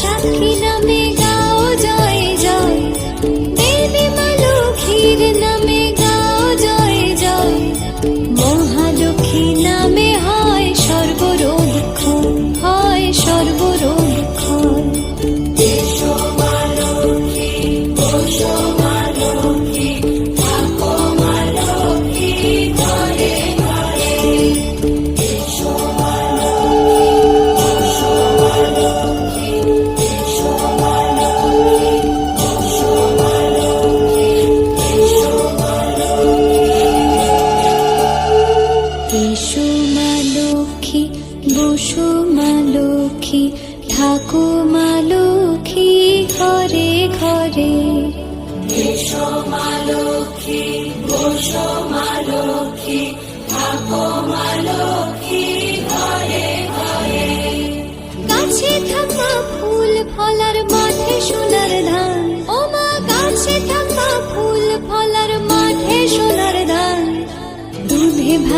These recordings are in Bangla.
সাক্ষী নামে জয় জয়। দেবী মা নামে গাও জয় জয়। মহালক্ষ্মী নামে হয় সর্বরোগ হয় সর্বরোগ বসো মা লক্ষ্মী থাকো মা লক্ষ্মী ঘরে ঘরে। এসো মা লক্ষ্মী বসো মা লক্ষ্মী থাকো মা লক্ষ্মী ঘরে। ঘরে থাকা ফুল ফলার মাঠে সোনার ধান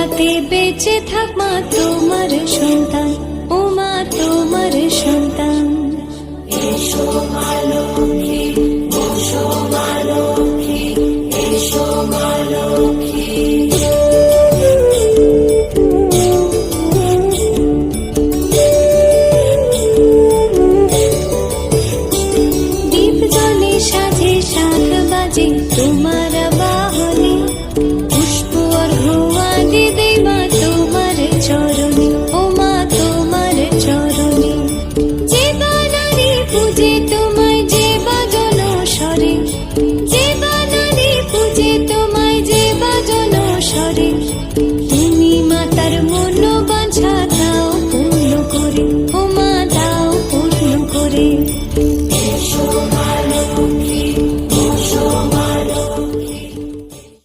ভাতে বেঁচে থাক মা তোমার সন্তান। ও মা তোমার সন্তান। এসো মা লক্ষ্মী বসো মা লক্ষ্মী এসো মা লক্ষ্মী। তোমার পুজে তোমায় যে বাজন সরে যে বাদনে পুজে তোমায় যে বাজন সরে তুমি মাতার মন বাঁধা দাও, পূর্ণ করে, ও মা দাও